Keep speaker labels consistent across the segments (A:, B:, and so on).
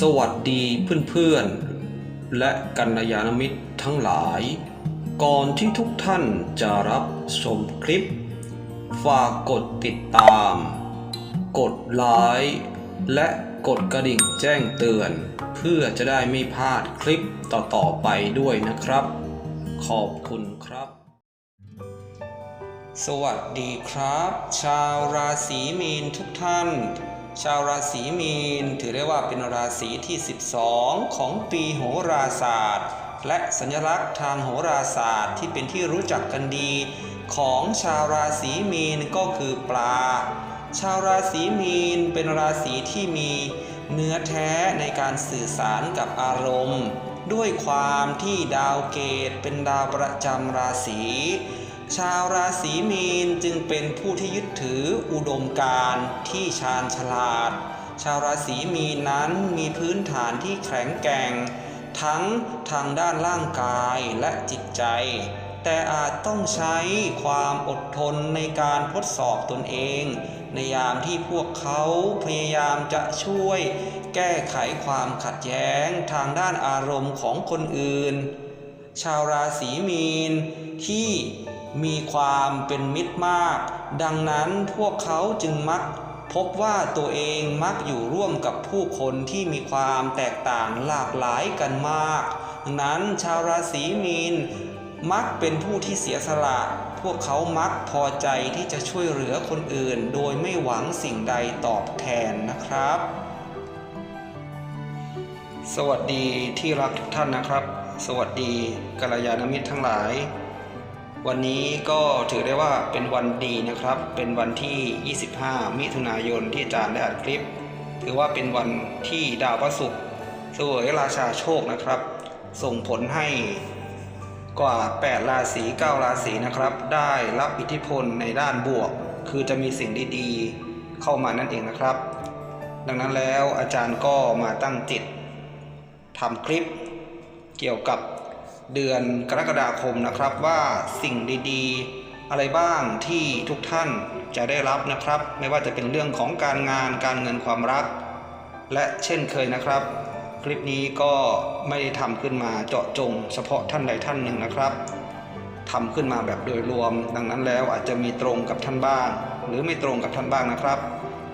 A: สวัสดีเพื่อนๆ และกัลยาณมิตรทั้งหลาย ก่อนที่ทุกท่านจะรับชมคลิป ฝากกดติดตาม กดไลค์และกดกระดิ่งแจ้งเตือน เพื่อจะได้ไม่พลาดคลิปต่อๆไปด้วยนะครับ ขอบคุณครับ สวัสดีครับ ชาวราศีมีนทุกท่าน ชาวราศีมีนถือได้ว่าเป็นราศีที่ 12 ของปีโหราศาสตร์ และสัญลักษณ์ทางโหราศาสตร์ที่เป็นที่รู้จักกันดี ของชาวราศีมีนก็คือปลา ชาวราศีมีนเป็นราศีที่มีเนื้อแท้ในการสื่อสารกับอารมณ์ ด้วยความที่ดาวเกตเป็นดาวประจำราศี ชาวราศีมีนจึงเป็นผู้ที่ยึดถืออุดมการที่ชาญฉลาด ชาวราศีมีนนั้นมีพื้นฐานที่แข็งแกร่ง ทั้งทางด้านร่างกายและจิตใจ แต่อาจต้องใช้ความอดทนในการทดสอบตนเองในยามที่พวกเขาพยายามจะช่วยแก้ไขความขัดแย้งทางด้านอารมณ์ของคนอื่น ชาวราศีมีนที่มีความเป็นมิตรมาก ดังนั้นพวกเขาจึงมักพบว่าตัวเองมักอยู่ร่วมกับผู้คนที่มีความแตกต่างหลากหลายกันมากดังนั้นชาวราศีมีนมักเป็นผู้ที่เสียสละ พวกเขามักพอใจที่จะช่วยเหลือคนอื่น โดยไม่หวังสิ่งใดตอบแทนนะครับ สวัสดีที่รักทุกท่านนะครับ สวัสดีกัลยาณมิตรทั้งหลาย วันนี้ก็ถือได้ว่าเป็นวันดีนะครับ เป็นวันที่ 25 มิถุนายนที่อาจารย์ได้อัดคลิป ถือว่าเป็นวันที่ดาวพระศุกร์เสวยราชาโชคนะครับ ส่งผลให้ กว่า 8 ราศี 9 ราศีนะครับ ได้รับอิทธิพลในด้านบวก คือจะมีสิ่งดีๆเข้ามานั่นเองนะครับ ดังนั้นแล้วอาจารย์ก็มาตั้งจิตทำคลิปเกี่ยวกับเดือนกรกฎาคมนะครับว่าสิ่งดีๆ อะไรบ้างที่ทุกท่านจะได้รับนะครับ ไม่ว่าจะเป็นเรื่องของการงานการเงินความรัก และเช่นเคยนะครับ ลิปนี้ก็ไม่ได้ทำขึ้นมาเจาะจง เฉพาะท่านใดท่านหนึ่งนะครับทำขึ้นมาแบบโดยรวม ดังนั้นแล้วอาจจะมีตรงกับท่านบ้าง หรือไม่ตรงกับท่านบ้างนะครับ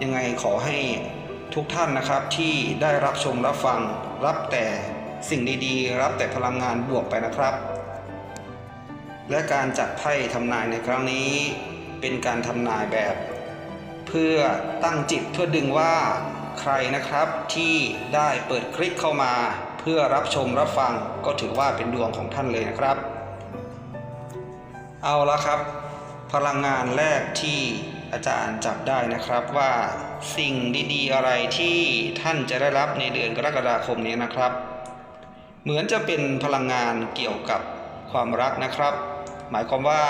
A: ยังไงขอให้ทุกท่านนะครับที่ได้รับชมรับฟัง รับแต่สิ่งดีๆ รับแต่พลังงานบวกไปนะครับ และการจัดไพ่ทำนายในครั้งนี้ เป็นการทำนายแบบ เพื่อตั้งจิตเพื่อดึงว่า ใครนะครับที่ได้เปิดคลิกเข้ามาเพื่อรับชมรับฟังก็ถือว่าเป็นดวงของท่านเลยนะครับ เอาละครับ พลังงานแรกที่อาจารย์จับได้นะครับว่าสิ่งดีๆ อะไรที่ท่านจะได้รับในเดือนกรกฎาคมนี้นะครับ เหมือนจะเป็นพลังงานเกี่ยวกับความรักนะครับ หมายความว่า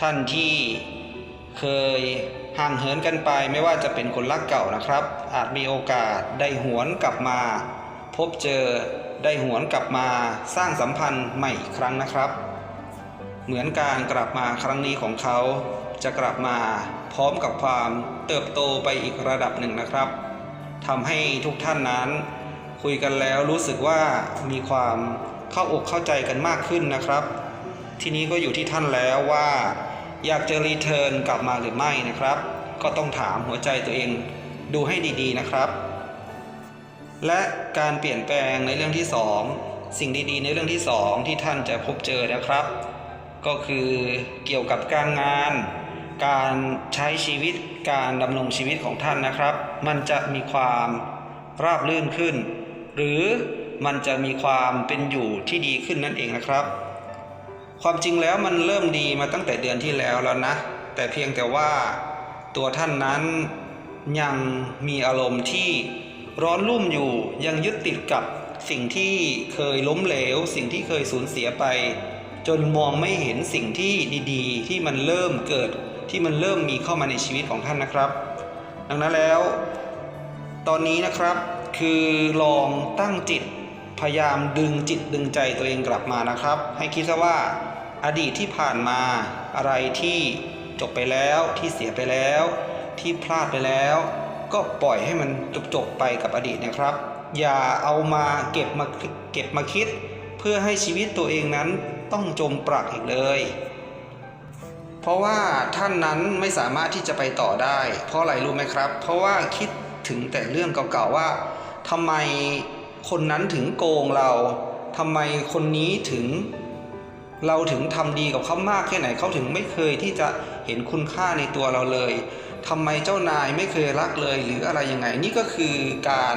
A: ท่านที่เคย ห่างเหินกันไปไม่ว่าจะเป็นคนรักเก่านะครับ อาจมีโอกาสได้หวนกลับมา พบเจอได้หวนกลับมาสร้างสัมพันธ์ใหม่อีกครั้งนะครับ เหมือนการกลับมาครั้งนี้ของเขา จะกลับมาพร้อมกับความเติบโตไปอีกระดับหนึ่งนะครับทำให้ทุกท่านนั้น คุยกันแล้วรู้สึกว่ามีความเข้าอกเข้าใจกันมากขึ้นนะครับ ทีนี้ก็อยู่ที่ท่านแล้วว่า อยากจะรีเทิร์นกลับมาหรือไม่นะครับ ก็ต้องถามหัวใจตัวเองดูให้ดีๆนะครับ และการเปลี่ยนแปลงในเรื่องที่สองสิ่งดีๆ ในเรื่องที่สองที่ท่านจะพบเจอนะครับ ก็คือเกี่ยวกับการงาน การใช้ชีวิตการดำรงชีวิตของท่านนะครับ มันจะมีความราบรื่นขึ้น หรือมันจะมีความเป็นอยู่ที่ดีขึ้นนั่นเองนะครับ ความจริงแล้วมันเริ่มดีมาตั้งแต่เดือนที่แล้วแล้วนะ แต่เพียงแต่ว่าตัวท่านนั้นยังมีอารมณ์ที่ร้อนรุ่มอยู่ยังยึดติดกับสิ่งที่เคยล้มเหลว สิ่งที่เคยสูญเสียไป จนมองไม่เห็นสิ่งที่ดีๆ ที่มันเริ่มเกิดที่มันเริ่มมีเข้ามาในชีวิตของท่านนะครับ ดังนั้นแล้ว ตอนนี้นะครับคือลองตั้งจิตพยายามดึงจิตดึงใจตัวเองกลับมานะครับ ให้คิดซะว่า อดีตที่ผ่านมาอะไรที่จบไปแล้วที่เสียไปแล้ว ที่พลาดไปแล้ว ก็ปล่อยให้มันจบๆไปกับอดีตนะครับ อย่าเอามาเก็บมาเก็บมาคิด เพื่อให้ชีวิตตัวเองนั้นต้องจมปลักอีกเลย เพราะว่าท่านนั้นไม่สามารถที่จะไปต่อได้ เพราะอะไรรู้ไหมครับ เพราะว่าคิดถึงแต่เรื่องเก่าๆว่าทำไมคนนั้นถึงโกงเราทำไมคนนี้ถึง เราถึงทำดีกับเขามากแค่ไหนเขาถึงไม่เคยที่จะเห็นคุณค่าในตัวเราเลยทำไมเจ้านายไม่เคยรักเลย หรืออะไรยังไง นี่ก็คือการ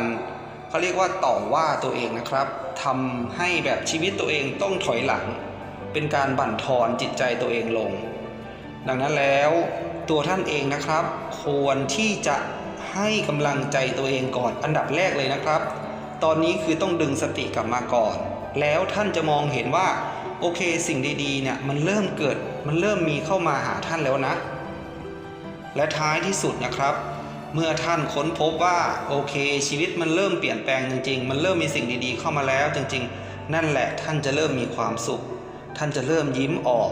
A: เขาเรียกว่าต่อว่าตัวเองนะครับทำให้แบบชีวิตตัวเองต้องถอยหลัง เป็นการบั่นทอนจิตใจตัวเองลง ดังนั้นแล้วตัวท่านเองนะครับ ควรที่จะให้กำลังใจตัวเองก่อนอันดับแรกเลยนะครับ ตอนนี้คือต้องดึงสติกลับมาก่อน แล้วท่านจะมองเห็นว่า โอเคสิ่งดีๆเนี่ยมันเริ่มเกิดมันเริ่มมีเข้ามาหาท่านแล้วนะ และท้ายที่สุดนะครับ เมื่อท่านค้นพบว่าโอเค ชีวิตมันเริ่มเปลี่ยนแปลงจริง ๆ มันเริ่มมีสิ่งดีๆเข้ามาแล้วจริง ๆ นั่นแหละท่านจะเริ่มมีความสุข ท่านจะเริ่มยิ้มออก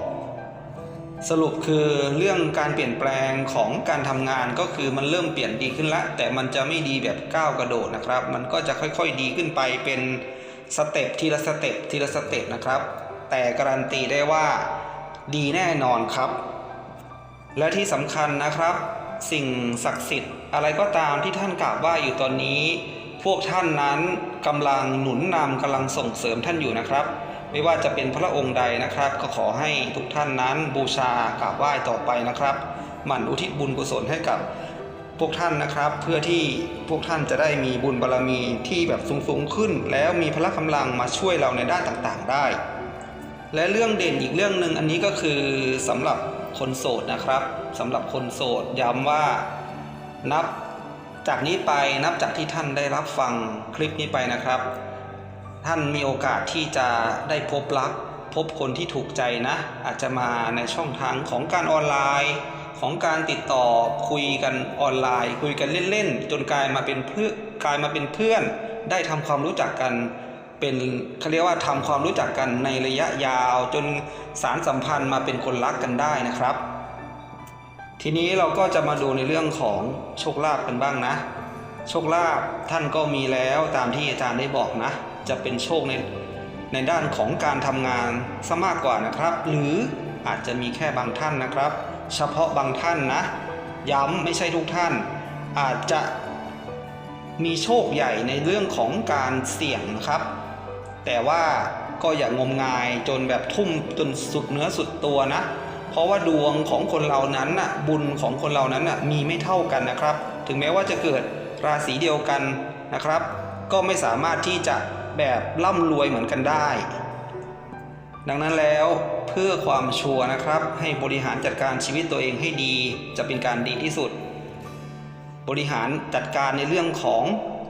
A: สรุปคือเรื่องการเปลี่ยนแปลงของการทำงานก็คือมันเริ่มเปลี่ยนดีขึ้นละ แต่มันจะไม่ดีแบบก้าวกระโดดนะครับ มันก็จะค่อยๆดีขึ้นไปเป็นสเต็ปทีละสเต็ปทีละสเต็ปนะครับ แต่การันตีได้ว่า ดีแน่นอนครับ และที่สำคัญนะครับ สิ่งศักดิ์สิทธิ์อะไรก็ตามที่ท่านกราบไหว้อยู่ตอนนี้ พวกท่านนั้นกำลังหนุนนำกำลังส่งเสริมท่านอยู่นะครับ ไม่ว่าจะเป็นพระองค์ใดนะครับ ก็ขอให้ทุกท่านนั้นบูชากราบไหว้ต่อไปนะครับหมั่นอุทิศบุญกุศลให้กับพวกท่านนะครับ เพื่อที่พวกท่านจะได้มีบุญบารรมีที่แบบสูงๆขึ้น แล้วมีพละกำลังมาช่วยเราในด้านต่างๆ ได้ และเรื่องเด่นอีกเรื่องหนึ่งอันนี้ก็คือสำหรับคนโสดนะครับสำหรับคนโสดย้ำว่านับจากนี้ไปนับจากที่ท่านได้รับฟังคลิปนี้ไปนะครับ ท่านมีโอกาสที่จะได้พบรัก พบคนที่ถูกใจนะ อาจจะมาในช่องทางของการออนไลน์ ของการติดต่อคุยกันออนไลน์ คุยกันเล่นๆ จนกลายมาเป็นเพื่อนกลายมาเป็นเพื่อน ได้ทำความรู้จักกัน เป็นเขาเรียกว่าทำความรู้จักกันในระยะยาวจนสารสัมพันธ์มาเป็นคนรักกันได้นะครับ ทีนี้เราก็จะมาดูในเรื่องของโชคลาภกันบ้างนะ โชคลาภท่านก็มีแล้วตามที่อาจารย์ได้บอกนะ จะเป็นโชคในในด้านของการทำงานซะมากกว่านะครับ หรืออาจจะมีแค่บางท่านนะครับ เฉพาะบางท่านนะ ย้ำไม่ใช่ทุกท่าน อาจจะมีโชคใหญ่ในเรื่องของการเสี่ยงนะครับ แต่ว่าก็อย่างมงายจนแบบทุ่มจนสุดเนื้อสุดตัวนะ เพราะว่าดวงของคนเรานั้นน่ะบุญของคนเรานั้นน่ะมีไม่เท่ากันนะครับ ถึงแม้ว่าจะเกิดราศีเดียวกันนะครับ ก็ไม่สามารถที่จะแบบร่ำรวยเหมือนกันได้ ดังนั้นแล้วเพื่อความชัวร์นะครับ ให้บริหารจัดการชีวิตตัวเองให้ดี จะเป็นการดีที่สุด บริหารจัดการในเรื่องของ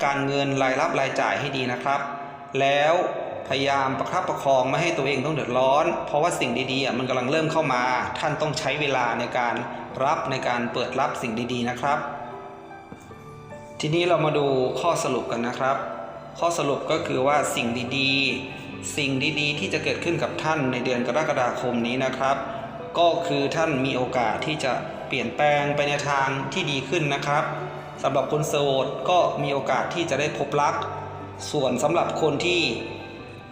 A: การเงินรายรับรายจ่ายให้ดีนะครับ แล้ว พยายามประคับประคองไม่ให้ตัวเองต้องเดือดร้อน เพราะว่าสิ่งดีๆมันกำลังเริ่มเข้ามา ท่านต้องใช้เวลาในการรับในการเปิดรับสิ่งดีๆนะครับ ทีนี้เรามาดูข้อสรุปกันนะครับ ข้อสรุปก็คือว่าสิ่งดีๆ สิ่งดีๆ ที่จะเกิดขึ้นกับท่านในเดือนกรกฎาคมนี้นะครับ ก็คือท่านมีโอกาสที่จะเปลี่ยนแปลงไปในทางที่ดีขึ้นนะครับสำหรับคนโสดก็มีโอกาสที่จะได้พบรัก ส่วนสำหรับคนที่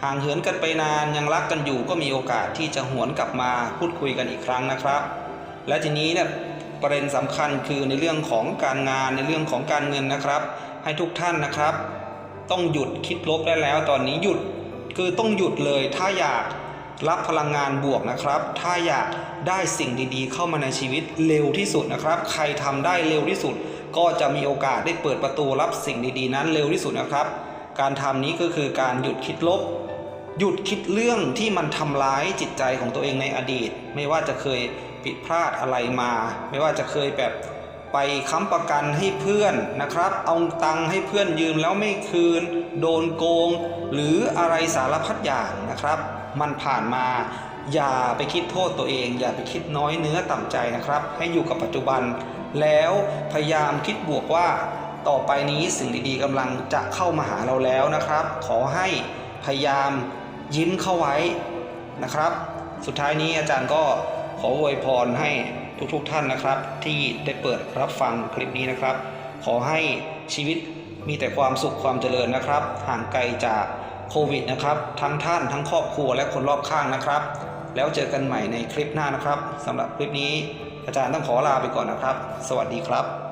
A: ห่างเหินกันไปนานยังรักกันอยู่ก็มีโอกาสที่จะหวนกลับมาพูดคุยกันอีกครั้งนะครับ และทีนี้เนี่ยประเด็นสำคัญคือในเรื่องของการงานในเรื่องของการเงินนะครับ ให้ทุกท่านนะครับ ต้องหยุดคิดลบได้แล้ว ตอนนี้หยุดคือต้องหยุดเลยถ้าอยากรับพลังงานบวกนะครับ ถ้าอยากได้สิ่งดีๆ เข้ามาในชีวิตเร็วที่สุดนะครับ ใครทำได้เร็วที่สุด ก็จะมีโอกาสได้เปิดประตูรับสิ่งดีๆ นั้นเร็วที่สุดนะครับ การทำนี้ก็คือการหยุดคิดลบ หยุดคิดเรื่องที่มันทำร้ายจิตใจของตัวเองในอดีต ไม่ว่าจะเคยผิดพลาดอะไรมา ไม่ว่าจะเคยแบบไปค้ำประกันให้เพื่อนนะครับ เอาตังค์ให้เพื่อนยืมแล้วไม่คืน โดนโกง หรืออะไรสารพัดอย่างนะครับ มันผ่านมา อย่าไปคิดโทษตัวเอง อย่าไปคิดน้อยเนื้อต่ำใจนะครับ ให้อยู่กับปัจจุบัน แล้วพยายามคิดบวกว่า ต่อไปนี้สิ่งดีๆกำลังจะเข้ามาหาเราแล้วนะครับ ขอให้พยายาม ยิ้มเข้าไว้นะครับ สุดท้ายนี้อาจารย์ก็ขออวยพรให้ทุกๆท่านนะครับ ที่ได้เปิดรับฟังคลิปนี้นะครับ ขอให้ชีวิตมีแต่ความสุขความเจริญนะครับ ห่างไกลจากโควิดนะครับ ทั้งท่านทั้งครอบครัวและคนรอบข้างนะครับ แล้วเจอกันใหม่ในคลิปหน้านะครับสำหรับคลิปนี้ อาจารย์ต้องขอลาไปก่อนนะครับ สวัสดีครับ